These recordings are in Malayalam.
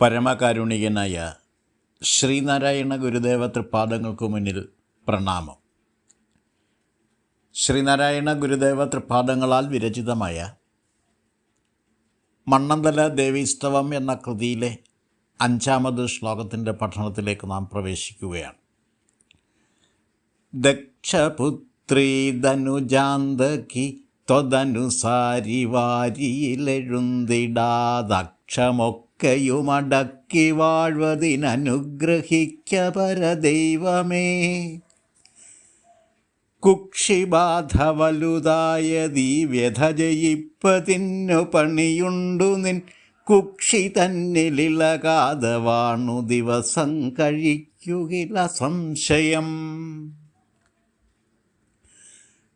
പരമകാരുണികനായ ശ്രീനാരായണ ഗുരുദേവ തൃപ്പാദങ്ങൾക്ക് മുന്നിൽ പ്രണാമം. ശ്രീനാരായണ ഗുരുദേവ തൃപ്പാദങ്ങളാൽ വിരചിതമായ മണ്ണന്തല ദേവീസ്തവം എന്ന കൃതിയിലെ അഞ്ചാമത് ശ്ലോകത്തിന്റെ പഠനത്തിലേക്ക് നാം പ്രവേശിക്കുകയാണ്. ദക്ഷപുത്രീ ധനുജാന്തകി ത്വതനുസാരി വാരിയിലെഴുന്തിടാതക്ഷമൊക്കെയുമടക്കി വാഴ്വതിനനുഗ്രഹിക്ക പരദൈവമേ കുക്ഷിബാധ വലുതായതീ വ്യഥ ജയിപ്പതിന്നു പണിയുണ്ടു നിൻ. കുക്ഷി തന്നിലിളകാതെ വാണു ദിവസം കഴിക്കുകില സംശയം.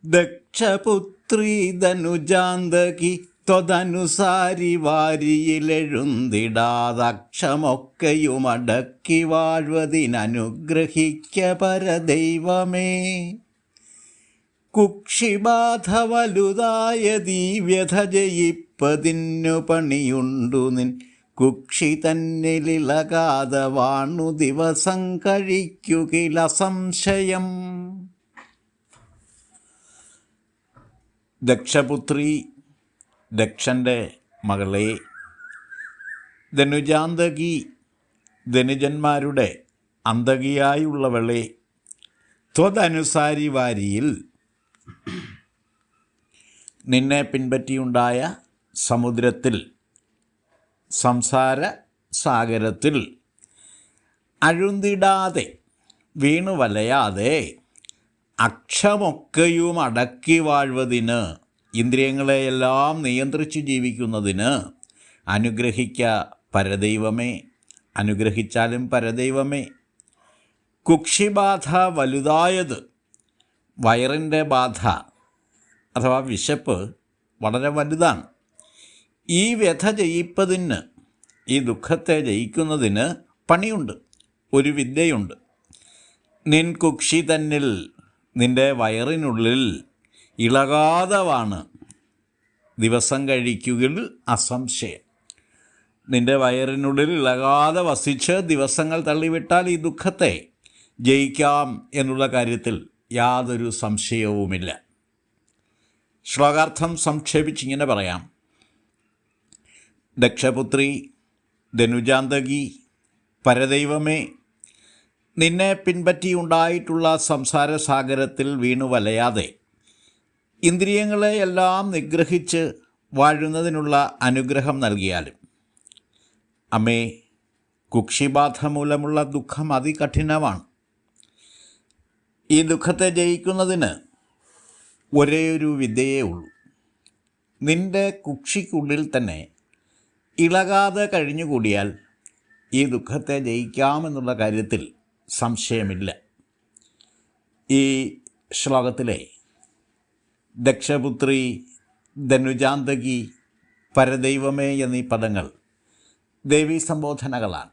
ദക്ഷപുത്രീ ധനുജാന്തകി ത്വതനുസാരി വാരിയിലെഴുന്തിടാതക്ഷമൊക്കെയുമടക്കി വാഴ്വതിനനുഗ്രഹിക്ക പരദൈവമേ. കുക്ഷിബാധ വലുതായ വ്യഥ ജയിപ്പതിന്നു പണിയുണ്ടു നിൻ. കുക്ഷി തന്നിലിളകാതെ വാണു ദിവസം കഴിക്കുകില സംശയം ദക്ഷപുത്രി ദക്ഷന്റെ മകളെ ധനുജാന്തകി ധനുജന്മാരുടെ അന്തകിയായുള്ളവളെ ത്വതനുസാരി വാരിയിൽ നിന്നെ പിൻപറ്റിയുണ്ടായ സമുദ്രത്തിൽ സംസാര സാഗരത്തിൽ അഴുന്തിടാതെ വീണു വലയാതെ അക്ഷമൊക്കെയും അടക്കി വാഴ്വതിന് ഇന്ദ്രിയങ്ങളെയെല്ലാം നിയന്ത്രിച്ച് ജീവിക്കുന്നതിന് അനുഗ്രഹിക്ക പരദൈവമേ അനുഗ്രഹിച്ചാലും പരദൈവമേ. കുക്ഷിബാധ വലുതായത് വയറിന്റെ ബാധ അഥവാ വിശപ്പ് വളരെ വലുതാണ്. ഈ വ്യഥ ജയിപ്പതിന് ഈ ദുഃഖത്തെ ജയിക്കുന്നതിന് പണിയുണ്ട് ഒരു വിദ്യയുണ്ട്. നിൻ കുക്ഷി തന്നിൽ നിന്റെ വയറിനുള്ളിൽ ഇളകാതവാണ് ദിവസം കഴിക്കുകയിൽ അസംശയം. നിന്റെ വയറിനുള്ളിൽ ഇളകാതെ വസിച്ച് ദിവസങ്ങൾ തള്ളിവിട്ടാൽ ഈ ദുഃഖത്തെ ജയിക്കാം എന്നുള്ള കാര്യത്തിൽ യാതൊരു സംശയവുമില്ല. ശ്ലോകാർത്ഥം സംക്ഷേപിച്ചിങ്ങനെ പറയാം. ദക്ഷപുത്രി ധനുജാന്തകി പരദൈവമേ നിന്നെ പിൻപറ്റിയുണ്ടായിട്ടുള്ള സംസാര സാഗരത്തിൽ വീണു വലയാതെ ഇന്ദ്രിയങ്ങളെ എല്ലാം നിഗ്രഹിച്ച് വാഴുന്നതിനുള്ള അനുഗ്രഹം നൽകിയാലും. അമ്മേ കുക്ഷിബാധ മൂലമുള്ള ദുഃഖം അതികഠിനമാണ്. ഈ ദുഃഖത്തെ ജയിക്കുന്നതിന് ഒരേ ഒരു വിദ്യയേ ഉള്ളൂ. നിന്റെ കുക്ഷിക്കുള്ളിൽ തന്നെ ഇളകാതെ കഴിഞ്ഞുകൂടിയാൽ ഈ ദുഃഖത്തെ ജയിക്കാമെന്നുള്ള കാര്യത്തിൽ സംശയമില്ല. ഈ ശ്ലോകത്തിലെ ദക്ഷപുത്രി ധനുജാന്തകി പരദൈവമേ എന്നീ പദങ്ങൾ ദേവീ സംബോധനകളാണ്.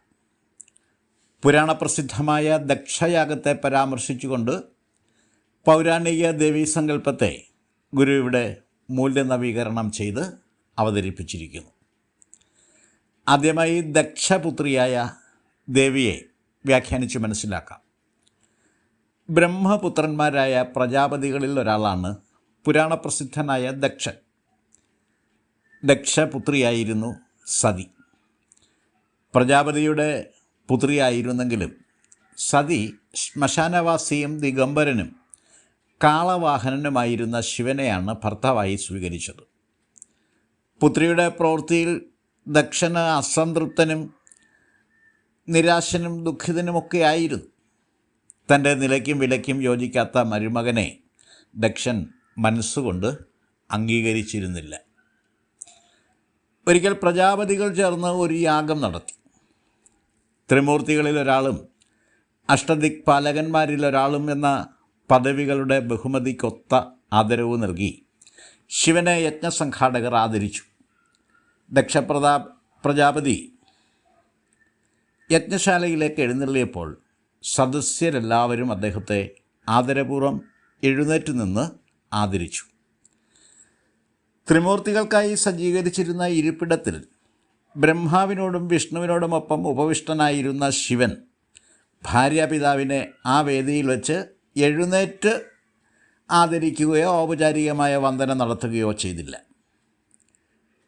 പുരാണപ്രസിദ്ധമായ ദക്ഷയാഗത്തെ പരാമർശിച്ചുകൊണ്ട് പൗരാണിക ദേവീ സങ്കല്പത്തെ ഗുരു ഇവിടെ മൂല്യനവീകരണം ചെയ്ത് അവതരിപ്പിച്ചിരിക്കുന്നു. ആദ്യമായി ദക്ഷപുത്രിയായ ദേവിയെ വ്യാഖ്യാനിച്ച് മനസ്സിലാക്കാം. ബ്രഹ്മപുത്രന്മാരായ പ്രജാപതികളിൽ ഒരാളാണ് പുരാണപ്രസിദ്ധനായ ദക്ഷൻ ദക്ഷപുത്രിയായിരുന്നു സതി. പ്രജാപതിയുടെ പുത്രിയായിരുന്നെങ്കിലും സതി ശ്മശാനവാസിയും ദിഗംബരനും കാളവാഹനനുമായിരുന്ന ശിവനെയാണ് ഭർത്താവായി സ്വീകരിച്ചത്. പുത്രിയുടെ പ്രവൃത്തിയിൽ ദക്ഷന് അസംതൃപ്തനും നിരാശനും ദുഃഖിതനുമൊക്കെ ആയിരുന്നു തന്റെ നിലയ്ക്കും വിലയ്ക്കും യോജിക്കാത്ത മരുമകനെ ദക്ഷൻ മനസ്സുകൊണ്ട് അംഗീകരിച്ചിരുന്നില്ല. ഒരിക്കൽ പ്രജാപതികൾ ചേർന്ന് ഒരു യാഗം നടത്തി. ത്രിമൂർത്തികളിൽ ഒരാളും അഷ്ടദിക്പാലകന്മാരിൽ ഒരാളും എന്ന പദവികളുടെ ബഹുമതിക്കൊത്ത ആദരവ് നൽകി ശിവനെ യജ്ഞസംഘാടകർ ആദരിച്ചു. ദക്ഷപ്രതാ പ്രജാപതി യജ്ഞശാലയിലേക്ക് എഴുന്നള്ളിയപ്പോൾ സദസ്യരെല്ലാവരും അദ്ദേഹത്തെ ആദരപൂർവം എഴുന്നേറ്റ് നിന്ന് ആദരിച്ചു. ത്രിമൂർത്തികൾക്കായി സജ്ജീകരിച്ചിരുന്ന ഇരിപ്പിടത്തിൽ ബ്രഹ്മാവിനോടും വിഷ്ണുവിനോടുമൊപ്പം ഉപവിഷ്ടനായിരുന്ന ശിവൻ ഭാര്യാപിതാവിനെ ആ വേദിയിൽ വെച്ച് എഴുന്നേറ്റ് ആദരിക്കുകയോ ഔപചാരികമായ വന്ദനം നടത്തുകയോ ചെയ്തില്ല.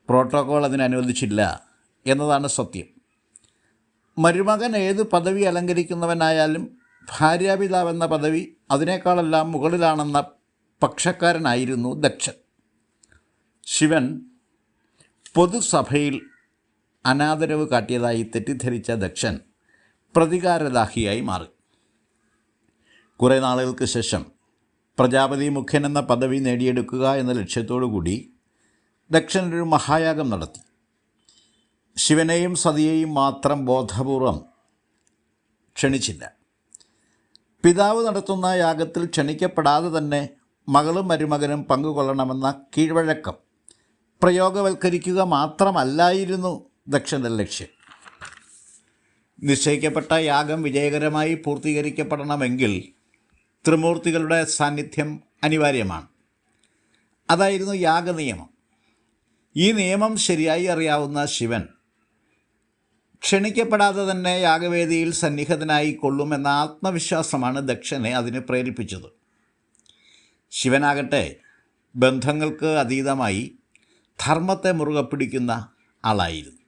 പ്രോട്ടോകോൾ അതിനനുവദിച്ചില്ല എന്നതാണ് സത്യം. മരുമകൻ ഏത് പദവി അലങ്കരിക്കുന്നവനായാലും ഭാര്യാപിതാവെന്ന പദവി അതിനേക്കാളെല്ലാം മുകളിലാണെന്ന പക്ഷക്കാരനായിരുന്നു ദക്ഷൻ. ശിവൻ പൊതുസഭയിൽ അനാദരവ് കാട്ടിയതായി തെറ്റിദ്ധരിച്ച ദക്ഷൻ പ്രതികാരദാഹിയായി മാറി. കുറേ നാളുകൾക്ക് ശേഷം പ്രജാപതി മുഖ്യൻ എന്ന പദവി നേടിയെടുക്കുക എന്ന ലക്ഷ്യത്തോടു കൂടി ദക്ഷൻ ഒരു മഹായാഗം നടത്തി. ശിവനെയും സതിയെയും മാത്രം ബോധപൂർവം ക്ഷണിച്ചില്ല. പിതാവ് നടത്തുന്ന യാഗത്തിൽ ക്ഷണിക്കപ്പെടാതെ തന്നെ മകളും മരുമകനും പങ്കുകൊള്ളണമെന്ന കീഴ്വഴക്കം. പ്രയോഗവൽക്കരിക്കുക മാത്രമല്ലായിരുന്നു ദക്ഷന്റെ ലക്ഷ്യം. നിശ്ചയിക്കപ്പെട്ട യാഗം വിജയകരമായി പൂർത്തീകരിക്കപ്പെടണമെങ്കിൽ ത്രിമൂർത്തികളുടെ സാന്നിധ്യം അനിവാര്യമാണ്. അതായിരുന്നു യാഗനിയമം ഈ നിയമം ശരിയായി അറിയാവുന്ന ശിവൻ ക്ഷണിക്കപ്പെടാതെ തന്നെ യാഗവേദിയിൽ സന്നിഹിതനായി കൊള്ളുമെന്ന ആത്മവിശ്വാസമാണ് ദക്ഷനെ അതിന് പ്രേരിപ്പിച്ചത്. ശിവനാകട്ടെ ബന്ധങ്ങൾക്ക് അതീതമായി ധർമ്മത്തെ മുറുകെ പിടിക്കുന്ന ആളായിരുന്നു.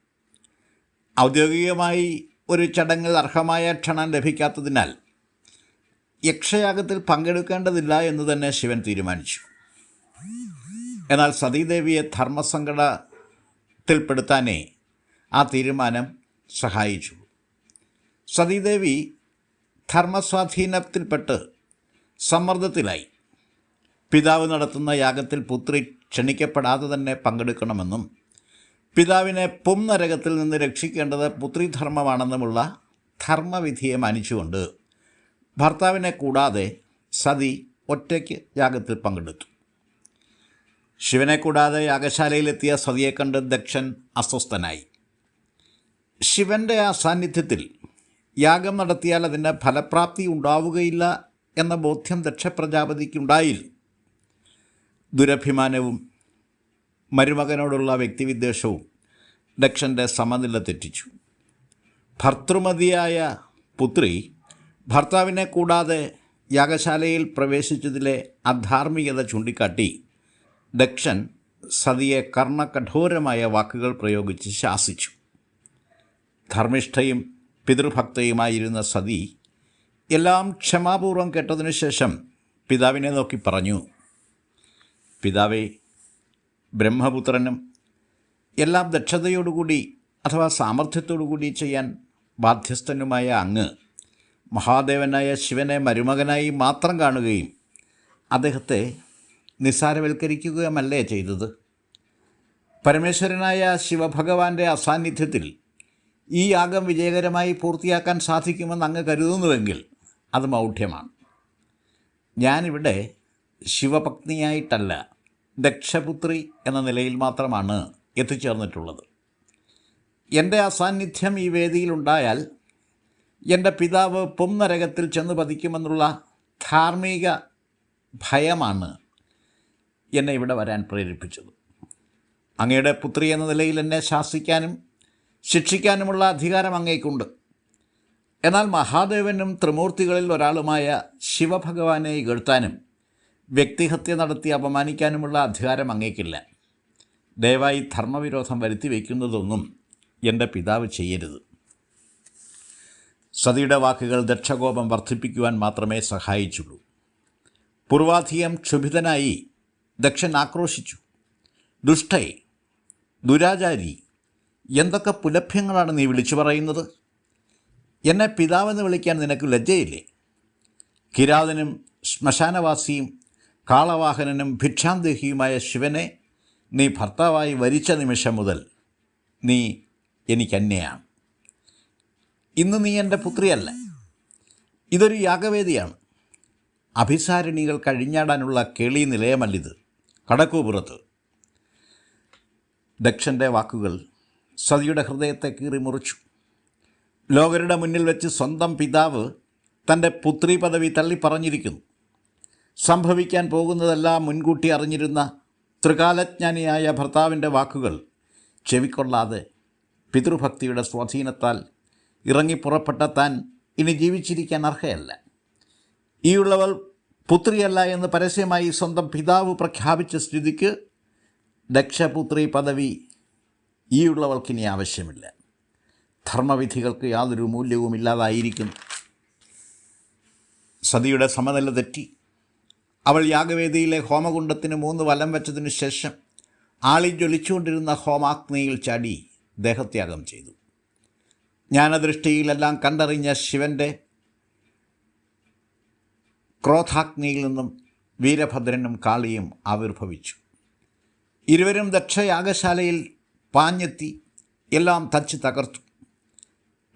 ഔദ്യോഗികമായി ഒരു ചടങ്ങിൽ അർഹമായ ക്ഷണം ലഭിക്കാത്തതിനാൽ യക്ഷയാഗത്തിൽ പങ്കെടുക്കേണ്ടതില്ല എന്ന് തന്നെ ശിവൻ തീരുമാനിച്ചു. എന്നാൽ സതീദേവിയെ ധർമ്മസങ്കടത്തിൽപ്പെടുത്താനേ ആ തീരുമാനം സഹായിച്ചു. സതീദേവി ധർമ്മസ്വാധീനത്തിൽപ്പെട്ട് സമ്മർദ്ദത്തിലായി. പിതാവ് നടത്തുന്ന യാഗത്തിൽ പുത്രി ക്ഷണിക്കപ്പെടാതെ തന്നെ പങ്കെടുക്കണമെന്നും പിതാവിനെ പും നരകത്തിൽ നിന്ന് രക്ഷിക്കേണ്ടത് പുത്രിധർമ്മമാണെന്നുമുള്ള ധർമ്മവിധിയെ മാനിച്ചുകൊണ്ട് ഭർത്താവിനെ കൂടാതെ സതി ഒറ്റയ്ക്ക് യാഗത്തിൽ പങ്കെടുത്തു. ശിവനെ കൂടാതെ യാഗശാലയിലെത്തിയ സതിയെ കണ്ട് ദക്ഷൻ അസ്വസ്ഥനായി. ശിവന്റെ ആ സാന്നിധ്യത്തിൽ യാഗം നടത്തിയാൽ അതിന്റെ ഫലപ്രാപ്തി ഉണ്ടാവുകയില്ല എന്ന ബോധ്യം ദക്ഷപ്രജാപതിക്കുണ്ടായിരുന്നു ദുരഭിമാനവും മരുമകനോടുള്ള വ്യക്തിവിദ്വേഷവും ദക്ഷന്റെ സമനില തെറ്റിച്ചു. ഭർത്തൃമതിയായ പുത്രി ഭർത്താവിനെ കൂടാതെ യാഗശാലയിൽ പ്രവേശിച്ചതിലെ അധാർമികത ചൂണ്ടിക്കാട്ടി ദക്ഷൻ സതിയെ കർണകഠോരമായ വാക്കുകൾ പ്രയോഗിച്ച് ശാസിച്ചു. ധർമ്മിഷ്ഠയും പിതൃഭക്തയുമായിരുന്ന സതി എല്ലാം ക്ഷമാപൂർവം കേട്ടതിനു ശേഷം പിതാവിനെ നോക്കി പറഞ്ഞു പിതാവേ ബ്രഹ്മപുത്രനും എല്ലാം ദക്ഷതയോടുകൂടി അഥവാ സാമർഥ്യത്തോടുകൂടി ചെയ്യാൻ ബാധ്യസ്ഥനുമായ അങ്ങ് മഹാദേവനായ ശിവനെ മരുമകനായി മാത്രം കാണുകയും അദ്ദേഹത്തെ നിസ്സാരവൽക്കരിക്കുകയുമല്ലേ ചെയ്തത്? പരമേശ്വരനായ ശിവഭഗവാന്റെ അസാന്നിധ്യത്തിൽ ഈ യാഗം വിജയകരമായി പൂർത്തിയാക്കാൻ സാധിക്കുമെന്ന് അങ്ങ് കരുതുന്നുവെങ്കിൽ അത് മൗഢ്യമാണ്. ഞാനിവിടെ ശിവപത്നിയായിട്ടല്ല ദക്ഷപുത്രി എന്ന നിലയിൽ മാത്രമാണ് എത്തിച്ചേർന്നിട്ടുള്ളത്. എന്റെ അസാന്നിധ്യം ഈ വേദിയിലുണ്ടായാൽ എന്റെ പിതാവ് പൊംനരകത്തിൽ ചെന്ന് പതിക്കുമെന്നുള്ള ധാർമ്മിക ഭയമാണ് എന്നെ ഇവിടെ വരാൻ പ്രേരിപ്പിച്ചത്. അങ്ങയുടെ പുത്രി എന്ന നിലയിൽ എന്നെ ശാസിക്കാനും ശിക്ഷിക്കാനുമുള്ള അധികാരം അങ്ങേക്കുണ്ട്. എന്നാൽ മഹാദേവനും ത്രിമൂർത്തികളിൽ ഒരാളുമായ ശിവഭഗവാനെ ഇകഴ്ത്താനും വ്യക്തിഹത്യ നടത്തി അപമാനിക്കാനുമുള്ള അധികാരം അങ്ങേക്കില്ല. ദയവായി ധർമ്മവിരോധം വരുത്തി വയ്ക്കുന്നതൊന്നും എന്റെ പിതാവ് ചെയ്യരുത്. സതിയുടെ വാക്കുകൾ ദക്ഷകോപം വർദ്ധിപ്പിക്കുവാൻ മാത്രമേ സഹായിച്ചുള്ളൂ. പൂർവാധികം ക്ഷുഭിതനായി ദക്ഷൻ ആക്രോശിച്ചു ദുഷ്ടൈ ദുരാചാരി എന്തൊക്കെ പുലഭ്യങ്ങളാണ് നീ വിളിച്ചു പറയുന്നത്? എന്നെ പിതാവെന്ന് വിളിക്കാൻ നിനക്ക് ലജ്ജയില്ലേ? കിരാതനും ശ്മശാനവാസിയും കാളവാഹനനും ഭിക്ഷാന്തേഹിയുമായ ശിവനെ നീ ഭർത്താവായി വരിച്ച നിമിഷം മുതൽ നീ എനിക്കന്യയാണ് ഇന്ന് നീ എന്റെ പുത്രിയല്ല. ഇതൊരു യാഗവേദിയാണ്. അഭിസാരിണികൾ കഴിഞ്ഞാടാനുള്ള കേളി നിലയമല്ലിത്. കടക്കൂപുറത്ത്. ദക്ഷന്റെ വാക്കുകൾ സതിയുടെ ഹൃദയത്തെ കീറി മുറിച്ചു. ലോകരുടെ മുന്നിൽ വെച്ച് സ്വന്തം പിതാവ് തന്റെ പുത്രി പദവി തള്ളിപ്പറഞ്ഞിരിക്കുന്നു. സംഭവിക്കാൻ പോകുന്നതെല്ലാം മുൻകൂട്ടി അറിഞ്ഞിരുന്ന ത്രികാലജ്ഞാനിയായ ഭർത്താവിന്റെ വാക്കുകൾ. ചെവിക്കൊള്ളാതെ പിതൃഭക്തിയുടെ സ്വാധീനത്താൽ ഇറങ്ങിപ്പുറപ്പെട്ട താൻ ഇനി ജീവിച്ചിരിക്കാൻ അർഹയല്ല. ഈയുള്ളവൾ പുത്രിയല്ല എന്ന് പരസ്യമായി സ്വന്തം പിതാവ് പ്രഖ്യാപിച്ച സ്ഥിതിക്ക് ദക്ഷപുത്രി പദവി ഈയുള്ളവൾക്കിനി ആവശ്യമില്ല. ധർമ്മവിധികൾക്ക് യാതൊരു മൂല്യവും ഇല്ലാതായിരിക്കുന്നു സതിയുടെ സമനില തെറ്റി. അവൾ യാഗവേദിയിലെ ഹോമകുണ്ടത്തിന് മൂന്ന് വലം വെച്ചതിനു ശേഷം ആളി ജ്വലിച്ചുകൊണ്ടിരുന്ന ഹോമാഗ്നിയിൽ ചാടി ദേഹത്യാഗം ചെയ്തു. ജ്ഞാനദൃഷ്ടിയിലെല്ലാം കണ്ടറിഞ്ഞ ശിവന്റെ ക്രോധാഗ്നിയിൽ നിന്നും വീരഭദ്രനും കാളിയും ആവിർഭവിച്ചു. ഇരുവരും ദക്ഷയാഗശാലയിൽ പാഞ്ഞെത്തി എല്ലാം തച്ച് തകർത്തു.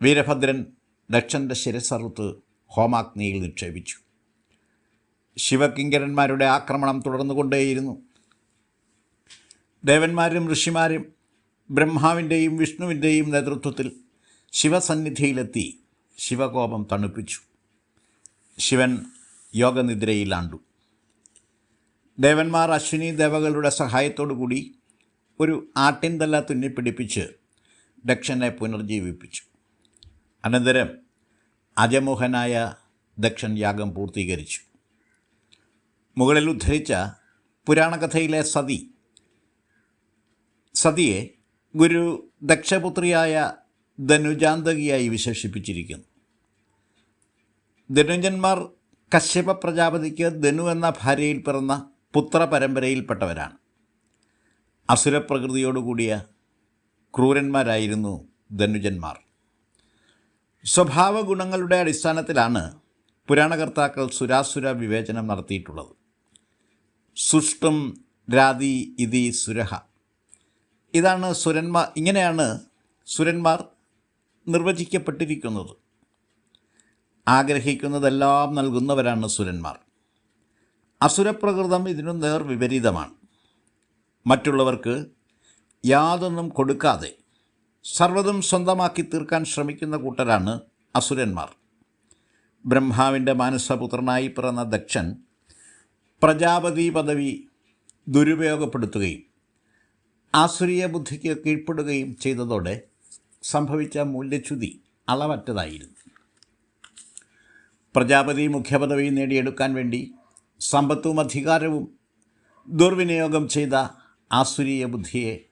വീരഭദ്രൻ ദക്ഷന്റെ ശിരസറുത്ത് ഹോമാഗ്നിയിൽ നിക്ഷേപിച്ചു. ശിവകിങ്കരന്മാരുടെ ആക്രമണം തുടർന്നുകൊണ്ടേയിരുന്നു. ദേവന്മാരും ഋഷിമാരും ബ്രഹ്മാവിന്റെയും വിഷ്ണുവിന്റെയും നേതൃത്വത്തിൽ ശിവസന്നിധിയിലെത്തി ശിവകോപം തണുപ്പിച്ചു. ശിവൻ യോഗനിദ്രയിലാണ്ടു. ദേവന്മാർ അശ്വിനി ദേവകളുടെ സഹായത്തോടുകൂടി ഒരു ആട്ടിൻതല്ല തുന്നിപ്പിടിപ്പിച്ച് ദക്ഷനെ പുനർജീവിപ്പിച്ചു. അനന്തരം അജമോഹനായ ദക്ഷൻ യാഗം പൂർത്തീകരിച്ചു. മുകളിൽ ഉദ്ധരിച്ച പുരാണകഥയിലെ സതി. സതിയെ ഗുരു ദക്ഷപുത്രിയായ ധനുജാന്തകിയായി വിശേഷിപ്പിച്ചിരിക്കുന്നു. ധനുജന്മാർ കശ്യപ പ്രജാപതിക്ക് ധനു എന്ന ഭാര്യയിൽ പിറന്ന പുത്രപരമ്പരയിൽപ്പെട്ടവരാണ് അസുരപ്രകൃതിയോടുകൂടിയ ക്രൂരന്മാരായിരുന്നു ധനുജന്മാർ. സ്വഭാവ ഗുണങ്ങളുടെ അടിസ്ഥാനത്തിലാണ് പുരാണകർത്താക്കൾ സുരാസുര വിവേചനം നടത്തിയിട്ടുള്ളത്. സുഷ്ടും രാതി ഇതി സുരഹ. ഇതാണ് സുരന്മാർ ഇങ്ങനെയാണ് സുരന്മാർ നിർവചിക്കപ്പെട്ടിരിക്കുന്നത്. ആഗ്രഹിക്കുന്നതെല്ലാം നൽകുന്നവരാണ് സുരന്മാർ. അസുരപ്രകൃതം ഇതിനു നേർ വിപരീതമാണ്. മറ്റുള്ളവർക്ക് യാതൊന്നും കൊടുക്കാതെ സർവതും സ്വന്തമാക്കി തീർക്കാൻ ശ്രമിക്കുന്ന കൂട്ടരാണ് അസുരന്മാർ. ബ്രഹ്മാവിന്റെ മാനസപുത്രനായി പിറന്ന ദക്ഷൻ പ്രജാപതി പദവി ദുരുപയോഗപ്പെടുത്തുകയും ആസുരീയ ബുദ്ധിക്ക് കീഴ്പ്പെടുകയും ചെയ്തതോടെ സംഭവിച്ച മൂല്യച്യുതി അളവറ്റതായിരുന്നു. പ്രജാപതി മുഖ്യപദവി നേടിയെടുക്കാൻ വേണ്ടി സമ്പത്തും അധികാരവും ദുർവിനിയോഗം ചെയ്ത ആസുരീയ ബുദ്ധിയെ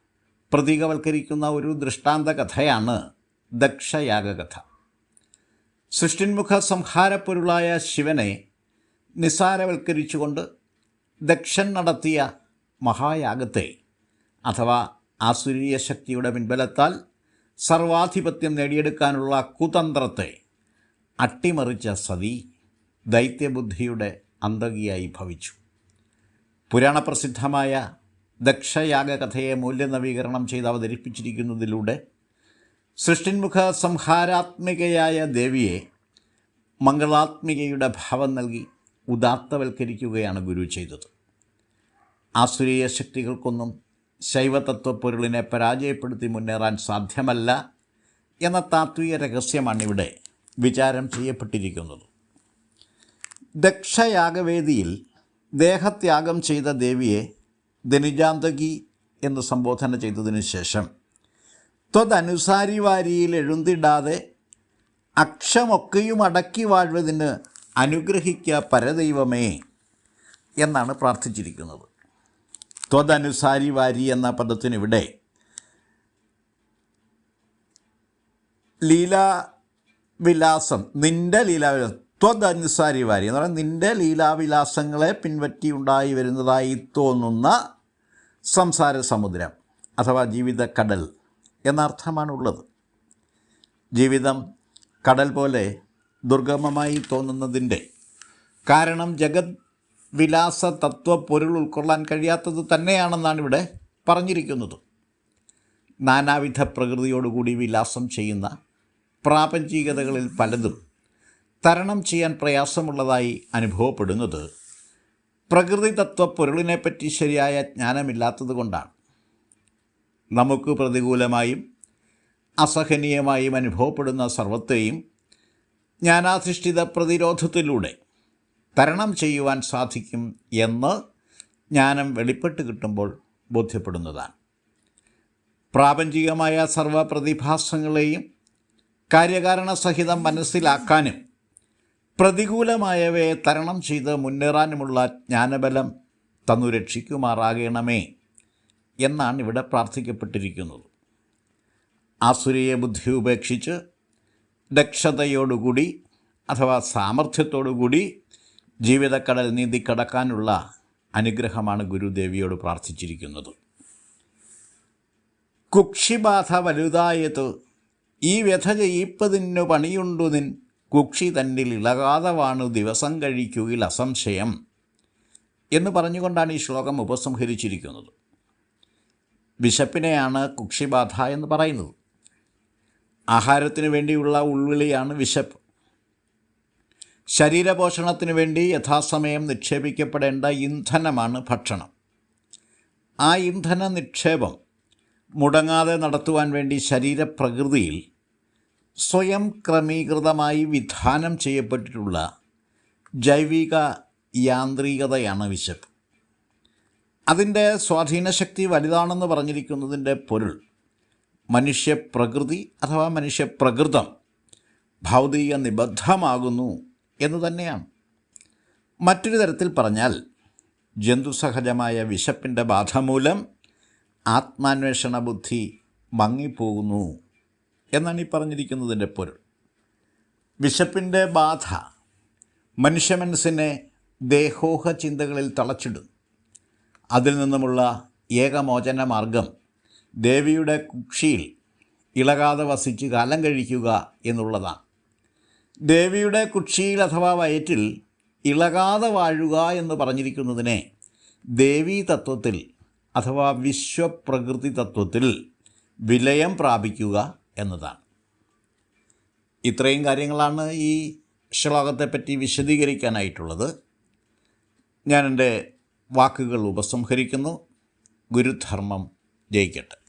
പ്രതീകവൽക്കരിക്കുന്ന ഒരു ദൃഷ്ടാന്ത കഥയാണ് ദക്ഷയാഗകഥ. സൃഷ്ടിന്മുഖ സംഹാരപ്പൊരുളായ ശിവനെ നിസാരവൽക്കരിച്ചുകൊണ്ട് ദക്ഷൻ നടത്തിയ മഹായാഗത്തെ അഥവാ ആസുരീയ ശക്തിയുടെ പിൻബലത്താൽ സർവാധിപത്യം നേടിയെടുക്കാനുള്ള കുതന്ത്രത്തെ അട്ടിമറിച്ച സതി ദൈത്യബുദ്ധിയുടെ അന്തകിയായി ഭവിച്ചു. പുരാണപ്രസിദ്ധമായ ദക്ഷയാഗകഥയെ മൂല്യനവീകരണം ചെയ്ത് അവതരിപ്പിച്ചിരിക്കുന്നതിലൂടെ സൃഷ്ടിന്മുഖ സംഹാരാത്മികയായ ദേവിയെ മംഗളാത്മികയുടെ ഭാവം നൽകി ഉദാത്തവൽക്കരിക്കുകയാണ് ഗുരു ചെയ്തത്. ആസുരീയ ശക്തികൾക്കൊന്നും ശൈവതത്വ പൊരുളിനെ പരാജയപ്പെടുത്തി മുന്നേറാൻ സാധ്യമല്ല എന്ന താത്വിക രഹസ്യമാണിവിടെ വിചാരം ചെയ്യപ്പെട്ടിരിക്കുന്നത്. ദക്ഷയാഗവേദിയിൽ ദേഹത്യാഗം ചെയ്ത ദേവിയെ ധനുജാന്തകി എന്ന് സംബോധന ചെയ്തതിനു ശേഷം ത്വതനുസാരി വാരിയിൽ എഴുന്തിടാതെ അക്ഷമൊക്കെയും അടക്കി വാഴ്വതിന് അനുഗ്രഹിക്ക പരദൈവമേ എന്നാണ് പ്രാർത്ഥിച്ചിരിക്കുന്നത്. ത്വതനുസാരി വാരി എന്ന പദത്തിനിവിടെ ലീലാവിലാസം നിന്റെ ലീലാവിലാസം ത്വതനുസാരി വാരി എന്ന് പറഞ്ഞാൽ നിന്റെ ലീലാവിലാസങ്ങളെ പിൻപറ്റി ഉണ്ടായി വരുന്നതായി തോന്നുന്ന സംസാര സമുദ്രം അഥവാ ജീവിത കടൽ എന്നർത്ഥമാണുള്ളത്. ജീവിതം കടൽ പോലെ ദുർഗമമായി തോന്നുന്നതിന്റെ കാരണം ജഗത് വിലാസ തത്വ പൊരുൾ ഉൾക്കൊള്ളാൻ കഴിയാത്തത് തന്നെയാണെന്നാണ് ഇവിടെ പറഞ്ഞിരിക്കുന്നത്. നാനാവിധ പ്രകൃതിയോടുകൂടി വിലാസം ചെയ്യുന്ന പ്രാപഞ്ചികതകളിൽ പലതും തരണം ചെയ്യാൻ പ്രയാസമുള്ളതായി അനുഭവപ്പെടുന്നത് പ്രകൃതി തത്വ പൊരുളിനെപ്പറ്റി ശരിയായ ജ്ഞാനമില്ലാത്തത് കൊണ്ടാണ് നമുക്ക് പ്രതികൂലമായും അസഹനീയമായും അനുഭവപ്പെടുന്ന സർവത്തെയും ജ്ഞാനാധിഷ്ഠിത പ്രതിരോധത്തിലൂടെ തരണം ചെയ്യുവാൻ സാധിക്കും എന്ന് ജ്ഞാനം വെളിപ്പെട്ട് കിട്ടുമ്പോൾ ബോധ്യപ്പെടുന്നതാണ്. പ്രാപഞ്ചികമായ സർവപ്രതിഭാസങ്ങളെയും കാര്യകാരണ സഹിതം മനസ്സിലാക്കാനും പ്രതികൂലമായവയെ തരണം ചെയ്ത് മുന്നേറാനുമുള്ള ജ്ഞാനബലം തന്നു രക്ഷിക്കുമാറാകണമേ എന്നാണ് ഇവിടെ പ്രാർത്ഥിക്കപ്പെട്ടിരിക്കുന്നത്. ആസുരീയ ബുദ്ധി ഉപേക്ഷിച്ച് ദക്ഷതയോടുകൂടി അഥവാ സാമർഥ്യത്തോടുകൂടി ജീവിതക്കടൽ നീന്തി കടക്കാനുള്ള അനുഗ്രഹമാണ് ഗുരുദേവിയോട് പ്രാർത്ഥിച്ചിരിക്കുന്നത്. കുക്ഷിബാധ വലുതായത് ഈ വ്യഥ ചെയ്യിപ്പതിനു പണിയുണ്ടു നിൻ. കുക്ഷി തന്നിൽ ഇളകാതെ വാണു ദിവസം കഴിക്കുകയിൽ അസംശയം എന്ന് പറഞ്ഞുകൊണ്ടാണ് ഈ ശ്ലോകം ഉപസംഹരിച്ചിരിക്കുന്നത്. വിശപ്പിനെയാണ് കുക്ഷിബാധ എന്ന് പറയുന്നത്. ആഹാരത്തിന് വേണ്ടിയുള്ള ഉൾവിളിയാണ് വിശപ്പ്. ശരീരപോഷണത്തിന് വേണ്ടി യഥാസമയം നിക്ഷേപിക്കപ്പെടേണ്ട ഇന്ധനമാണ് ഭക്ഷണം. ആ ഇന്ധന നിക്ഷേപം മുടങ്ങാതെ നടത്തുവാൻ വേണ്ടി ശരീരപ്രകൃതിയിൽ സ്വയം ക്രമീകൃതമായി വിധാനം ചെയ്യപ്പെട്ടിട്ടുള്ള ജൈവിക യാന്ത്രികതയാണ് വിശപ്പ്. അതിന്റെ സ്വാധീനശക്തി വലുതാണെന്ന് പറഞ്ഞിരിക്കുന്നതിന്റെ പൊരുൾ മനുഷ്യപ്രകൃതി അഥവാ മനുഷ്യപ്രകൃതം ഭൗതിക നിബദ്ധമാകുന്നു എന്ന് തന്നെയാണ്. മറ്റൊരു തരത്തിൽ പറഞ്ഞാൽ ജന്തുസഹജമായ വിശപ്പിന്റെ ബാധ മൂലം ആത്മാന്വേഷണ ബുദ്ധി മങ്ങിപ്പോകുന്നു എന്നാണ് ഈ പറഞ്ഞിരിക്കുന്നതിന്റെ പൊരുൾ. വിശപ്പിന്റെ ബാധ മനുഷ്യ മനസ്സിനെ ദേഹോഹ ചിന്തകളിൽ തളച്ചിടും. അതിൽ നിന്നുമുള്ള ഏകമോചന മാർഗം ദേവിയുടെ കുക്ഷിയിൽ ഇളകാതെ വസിച്ച് കാലം കഴിക്കുക എന്നുള്ളതാണ്. ദേവിയുടെ കുക്ഷിയിൽ അഥവാ വയറ്റിൽ ഇളകാതെ വാഴുക എന്ന് പറഞ്ഞിരിക്കുന്നതിനെ ദേവീ തത്വത്തിൽ അഥവാ വിശ്വപ്രകൃതി തത്വത്തിൽ വിലയം പ്രാപിക്കുക എന്നതാണ്. ഇത്രയും കാര്യങ്ങളാണ് ഈ ശ്ലോകത്തെപ്പറ്റി വിശദീകരിക്കാനായിട്ടുള്ളത്. ഞാൻ എന്റെ വാക്കുകൾ ഉപസംഹരിക്കുന്നു. ഗുരുധർമ്മം ജയിക്കട്ടെ.